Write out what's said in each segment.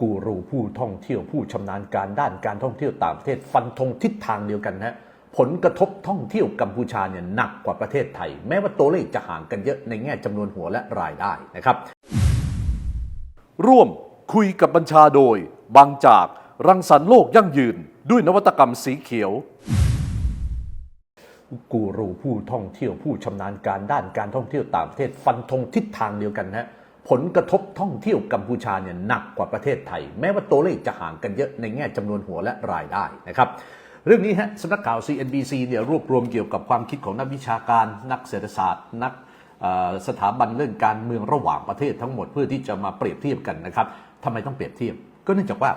กูรูผู้ท่องเที่ยวผู้ชำนาญการด้านการท่องเที่ยวต่างประเทศฟันธงทิศทางเดียวกันนะฮะผลกระทบท่องเที่ยวกัมพูชาเนี่ยหนักกว่าประเทศไทย แม้ว่าตัวเลขจะห่างกันเยอะในแง่จำนวนหัวและรายได้นะครับ ร่วมคุยกับบัญชาโดย บางจาก รังสรรค์โลกยั่งยืน ด้วยนวัตกรรมสีเขียว กูรูผู้ท่องเที่ยวผู้ชำนาญการด้านการท่องเที่ยวต่างประเทศฟันธงทิศทางเดียวกันนะ ผลกระทบท่องเที่ยวกัมพูชาเนี่ยหนักกว่าประเทศไทย แม้ว่าตัวเลขจะห่างกันเยอะในแง่จำนวนหัวและรายได้นะครับเรื่องนี้ฮะสำนักข่าว CNBC เนี่ยรวบรวมเกี่ยวกับความคิดของนักวิชาการ นักเศรษฐศาสตร์ นักสถาบันเรื่องการเมืองระหว่างประเทศทั้งหมดเพื่อที่จะมาเปรียบเทียบกันนะครับทำไมต้องเปรียบเทียบ ก็เนื่องจากว่า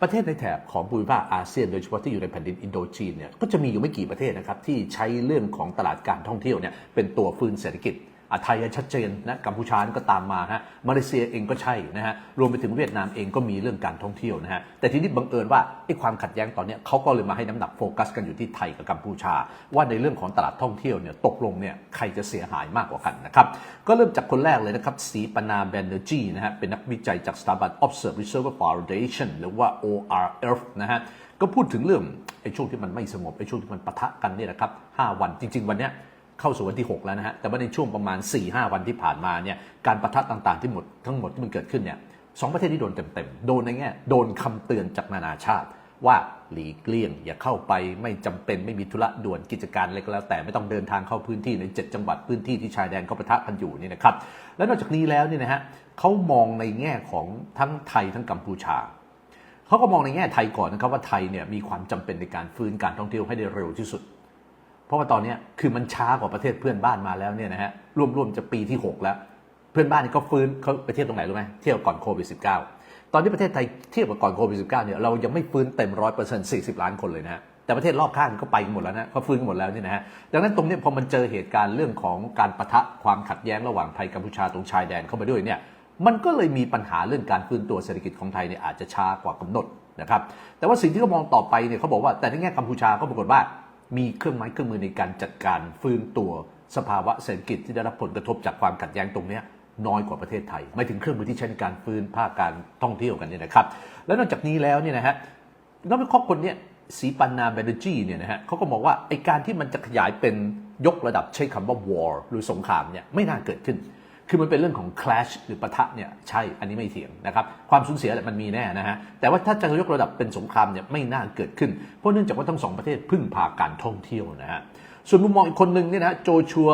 ประเทศในแถบของภูมิภาคอาเซียนโดยเฉพาะที่อยู่ในแผ่นดินอินโดจีนเนี่ยก็จะมีอยู่ไม่กี่ประเทศนะครับที่ใช้เรื่องของตลาดการท่องเที่ยวเนี่ยเป็นตัวฟื้นเศรษฐกิจ ไทยชัดเจนนะกัมพูชาก็ตามมาฮะมาเลเซียเองก็ใช่นะฮะรวมไปถึงเวียดนามเองก็มีเรื่องการท่องเที่ยวนะฮะแต่ทีนี้บังเอิญว่าไอ้ความขัดแย้งตอนนี้เขาก็เลยมาให้น้ำหนักโฟกัสกันอยู่ที่ไทยกับกัมพูชา ว่าในเรื่องของตลาดท่องเที่ยวเนี่ยตกลงเนี่ยใครจะเสียหายมากกว่ากันนะครับก็เริ่มจากคนแรกเลยนะครับสีปนาแบนเนอร์จีนะฮะเป็นนักวิจัยจากสถาบัน Observe Reserve Foundation หรือว่า ORF นะฮะก็พูดถึงเรื่องไอ้ช่วงที่มันไม่สงบไอ้ช่วงที่มันปะทะกันเนี่ยนะครับ5วันจริง ๆ วันเนี้ย เข้าสู่วันที่ 6 แล้วนะฮะ แต่ว่าในช่วงประมาณ 4-5 วันที่ผ่านมาเนี่ยการประทะต่างๆที่หมดทั้งหมดที่มันเกิดขึ้นเนี่ยสองประเทศที่โดนเต็มๆ โดนในแง่โดนคำเตือนจากนานาชาติ ว่าหลีกเลี่ยง อย่าเข้าไปไม่จำเป็นไม่มีธุระด่วนกิจการอะไรก็แล้ว แต่ไม่ต้องเดินทางเข้าพื้นที่ใน 7 จังหวัดพื้นที่ที่ชายแดนเขาประทะกันอยู่นี่นะครับ และนอกจากนี้แล้วเนี่ยนะฮะเขามองในแง่ของทั้งไทยทั้งกัมพูชาเขาก็มองในแง่ไทยก่อนนะครับว่าไทยเนี่ยมีความจำเป็นในการฟื้นการท่องเที่ยวให้ได้เร็วที่สุด เพราะว่าตอนนี้คือมันช้ากว่าประเทศเพื่อนบ้านมาแล้วเนี่ยนะฮะร่วมๆจะปีที่ 6 แล้ว เพื่อนบ้านนี่ก็ฟื้นเขาไปเที่ยวตรงไหนรู้ไหมเที่ยวก่อนโควิด -19 ตอนนี้ประเทศไทยเทียบกับก่อนโควิด -19 เนี่ยเรายังไม่ฟื้นเต็มร้อยเปอร์เซ็นต์สี่สิบล้านคนเลยนะฮะแต่ประเทศรอบข้างก็ไปหมดแล้วนะเขาฟื้นกันหมดแล้วเนี่ยนะฮะดังนั้นตรงนี้พอมันเจอเหตุการณ์เรื่องของการปะทะความขัดแย้งระหว่างไทยกัมพูชาตรงชายแดนเข้ามาด้วยเนี่ยมันก็เลยมีปัญหาเรื่องการฟื้นตัวเศรษฐกิจของไทยเนี่ยอาจจะช้ากว่ากำหนดนะครับแต่ว่าสิ่งที่เขามองต่อไปเนี่ยเขาบอกว่าแต่ในแง่กัมพูชาก็ปรากฏว่า มีเครื่องไม้เครื่องมือในการจัดการฟื้นตัวสภาวะเศรษฐกิจที่ได้รับผลกระทบจากความขัดแย้งตรงนี้น้อยกว่าประเทศไทย ไม่ถึงเครื่องมือที่ใช้ในการฟื้นภาคการท่องเที่ยวกันเนี่ยนะครับ แล้วนอกจากนี้แล้วเนี่ยนะฮะนักวิเคราะห์คนเนี้ยสีปันนาเบนจีเนี่ยนะฮะเขาก็มองว่าไอการที่มันจะขยายเป็นยกระดับใช้คำว่า war หรือสงครามเนี่ยไม่น่าเกิดขึ้น คือมันเป็นเรื่องของ clash หรือปะทะเนี่ยใช่อันนี้ไม่เถียงนะครับความสูญเสียมันมีแน่นะฮะแต่ว่าถ้าจะยกระดับเป็นสงครามเนี่ยไม่น่าเกิดขึ้น เพราะเนื่องจากว่าทั้งสองประเทศพึ่งพาการท่องเที่ยวนะฮะส่วนมุมมองอีกคนหนึ่งเนี่ยนะโจชัว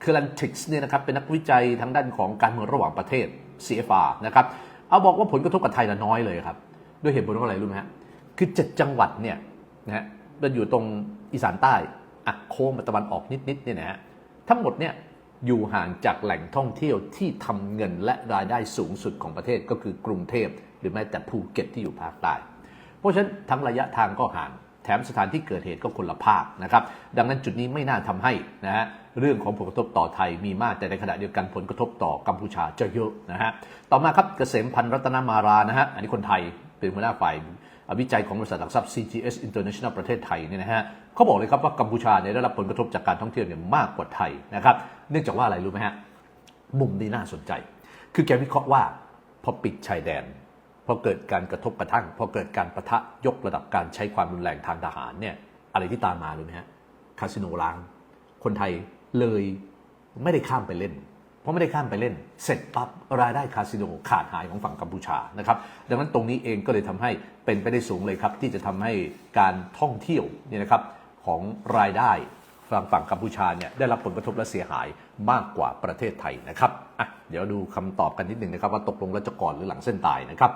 เคลันติกส์เนี่ยนะครับเป็นนักวิจัยทางด้านของการเมืองระหว่างประเทศ CFR นะครับเอาบอกว่าผลกระทบกับไทยละน้อยเลยครับด้วยเหตุผลว่าอะไรรู้ไหมฮะคือ7จังหวัดเนี่ยนะฮะมันอยู่ตรงอีสานใต้อักโค้งมาตะวันออกนิดๆเนี่ยนะฮะทั้งหมดเนี่ย อยู่ห่างจากแหล่งท่องเที่ยวที่ทำเงินและรายได้สูงสุดของประเทศก็คือกรุงเทพ หรือแม้แต่ภูเก็ตที่อยู่ภาคใต้เพราะฉะนั้นทั้งระยะทางก็ห่างแถมสถานที่เกิดเหตุก็คนละภาคนะครับ ดังนั้นจุดนี้ไม่น่าทำให้นะฮะเรื่องของผลกระทบต่อไทยมีมากแต่ในขณะเดียวกันผลกระทบต่อกัมพูชาจะเยอะนะฮะต่อมาครับเกษมพันธ์รัตนมารานะฮะอันนี้คนไทยเป็นหัวหน้าฝ่าย วิจัยของบริษัทหลักทรัพย์ CGS International ประเทศไทยเนี่ยนะฮะเขาบอกเลยครับว่ากัมพูชาเนี่ยได้รับผลกระทบจากการท่องเที่ยวเนี่ยมากกว่าไทยนะครับเนื่องจากว่าอะไรรู้ไหมฮะมุมนี้น่าสนใจ คือแกวิเคราะห์ว่าพอปิดชายแดนพอเกิดการกระทบกระทั่งพอเกิดการประทะยกระดับการใช้ความรุนแรงทางทหารเนี่ยอะไรที่ตามมารู้ไหมฮะคาสิโนล้าง คนไทยเลยไม่ได้ข้ามไปเล่น ราะไม่ได้ข้ามไปเล่น เสร็จปั๊บรายได้คาสิโนขาดหายของฝั่งกัมพูชานะครับดังนั้นตรงนี้เองก็เลยทำให้เป็นไปได้สูงเลยครับ ที่จะทำให้การท่องเที่ยวเนี่ยนะครับของรายได้ฝั่งฝั่งกัมพูชาเนี่ยได้รับผลกระทบและเสียหายมากกว่าประเทศไทยนะครับอะเดี๋ยวดูคำตอบกันนิดหนึ่งนะครับว่าตกลงแล้วจะก่อนหรือหลังเส้นตายนะครับ